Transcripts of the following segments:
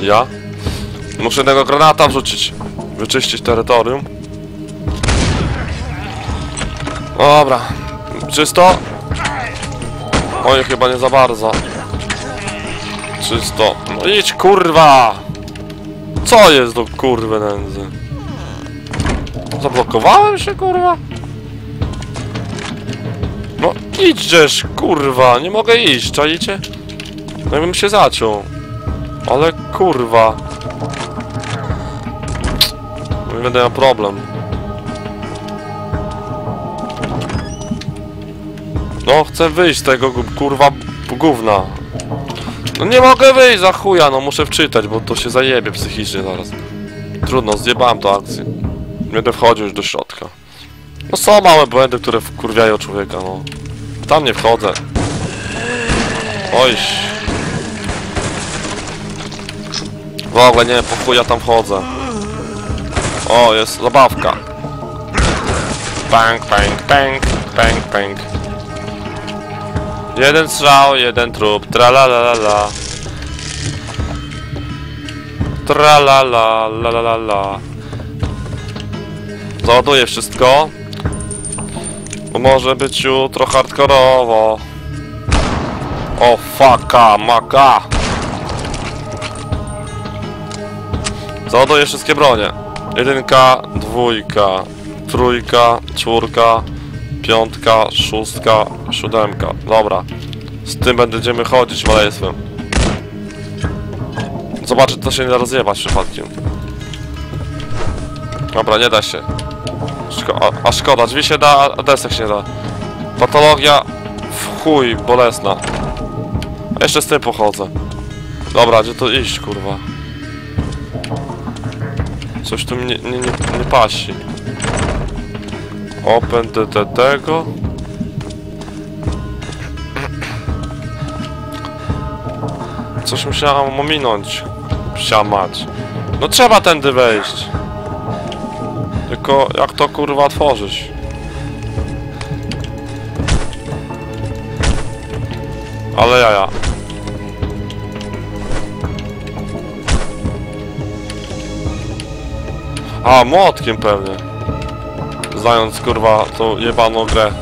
Ja? Muszę jednego granata wrzucić. Wyczyścić terytorium. Dobra. Czysto? Oj, chyba nie za bardzo. Czysto. No idź, kurwa! Co jest do kurwy nędzy? Zablokowałem się, kurwa? No idźesz, kurwa, nie mogę iść, czaicie? No jakbym się zaciął. Ale kurwa. Będę miał problem. No, chcę wyjść z tego kurwa gówna. No nie mogę wyjść za chuja, no muszę wczytać, bo to się zajebie psychicznie zaraz. Trudno, zjebałem to akcję. Będę wchodził już do środka. No są małe błędy, które wkurwiają człowieka, no. Tam nie wchodzę. Ojś. W ogóle nie, po chuj ja tam wchodzę. O, jest zabawka. Bang, bang, bang, bang, bang. Jeden strzał, jeden trup, tralalala. Tralala, la la la la. Załaduję wszystko. Bo może być jutro hardkorowo. O fucka, maka. Załaduję wszystkie bronie. Jedynka, dwójka, trójka, czwórka, piątka, szóstka, siódemka. Dobra. Z tym będziemy chodzić maleństwem. Zobaczę, to się nie da rozjebać przypadkiem. Dobra, nie da się. Szko a, a szkoda, drzwi się da, a desek się nie da. Patologia w chuj, bolesna. A jeszcze z tym pochodzę. Dobra, gdzie to iść, kurwa? Coś tu mnie nie, nie, nie pasi. Open te, tego. Coś musiałem ominąć. Psia mać. No trzeba tędy wejść. Tylko jak to kurwa otworzyć? Ale jaja. A, młotkiem pewnie. Znając kurwa tą jebaną grę.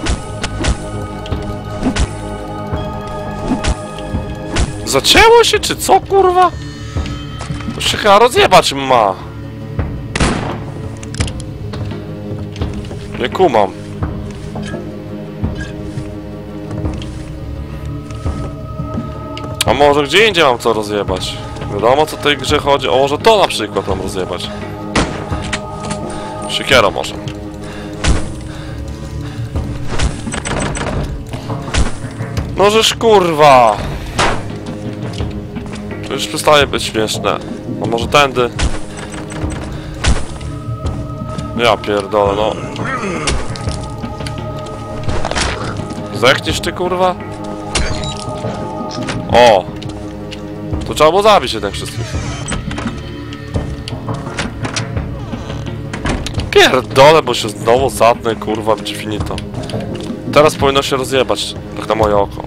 Zacięło się czy co kurwa? To się chyba rozjebać ma. Nie kumam. A może gdzie indziej mam co rozjebać? Wiadomo co tej grze chodzi. O może to na przykład mam rozjebać. Siekiero może. No żeż kurwa! To już przestaje być śmieszne. A może tędy? Ja pierdolę, no. Zechniesz ty kurwa? O! To trzeba było zabić jednak wszystkich. Pierdolę, bo się znowu zatnę, kurwa, będzie finito. Teraz powinno się rozjebać, tak na moje oko.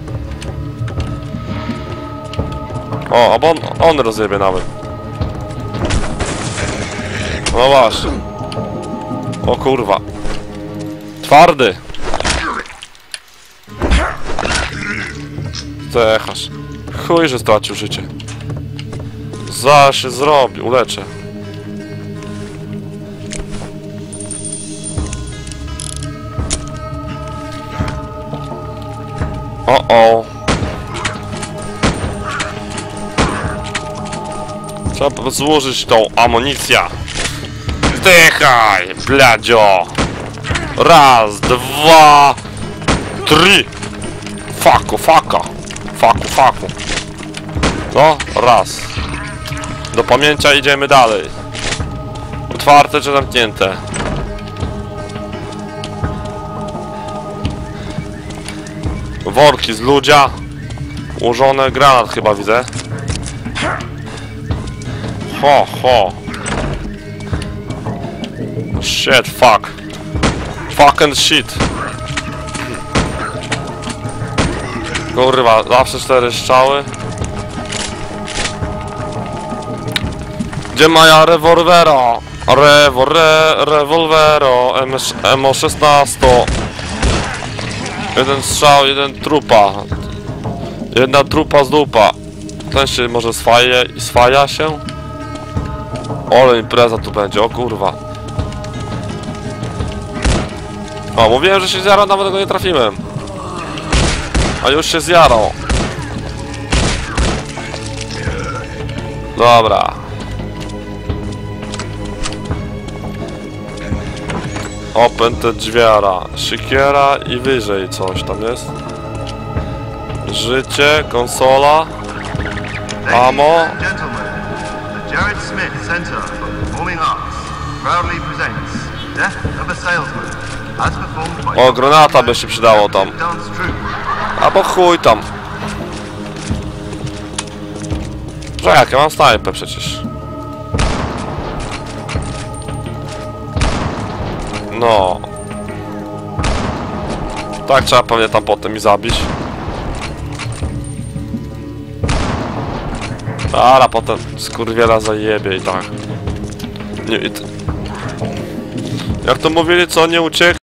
O, albo on, on rozjebie nawet. No właśnie. O kurwa. Twardy. Zechasz. Chuj, że stracił życie. Za się zrobi, uleczę. O o. Trzeba złożyć tą amunicję. Zdychaj, bladzio. Raz, dwa, trzy. Faku, faka. Faku, faku. No, raz. Do pamięcia idziemy dalej. Otwarte czy zamknięte? Worki z ludzia. Ułożone granat chyba widzę. Ho, ho. Shit, fuck. Fucking shit. Kurwa, zawsze cztery strzały. Gdzie moja rewolwera? Rewol, re, rewolwero, MS, MO16. Jeden strzał, jeden trupa. Jedna trupa z dupa. Ten się może swaje, swaja się? Ole impreza tu będzie, o kurwa. O, mówiłem, że się zjara, nawet go nie trafiłem. A już się zjarał. Dobra. Open te drzwiara. Szykiera i wyżej coś tam jest. Życie, konsola. Amo. Jared Smith Center for Performing Arts proudly presents Death of a Salesman, as performed by O, granata by się przydało tam. Albo chuj tam. Że jak, ja mam snajpę przecież. No. Tak trzeba pewnie tam potem i zabić. Ale potem skurwiela zajebie i tak. Nie, i Jak to mówili, co nie uciek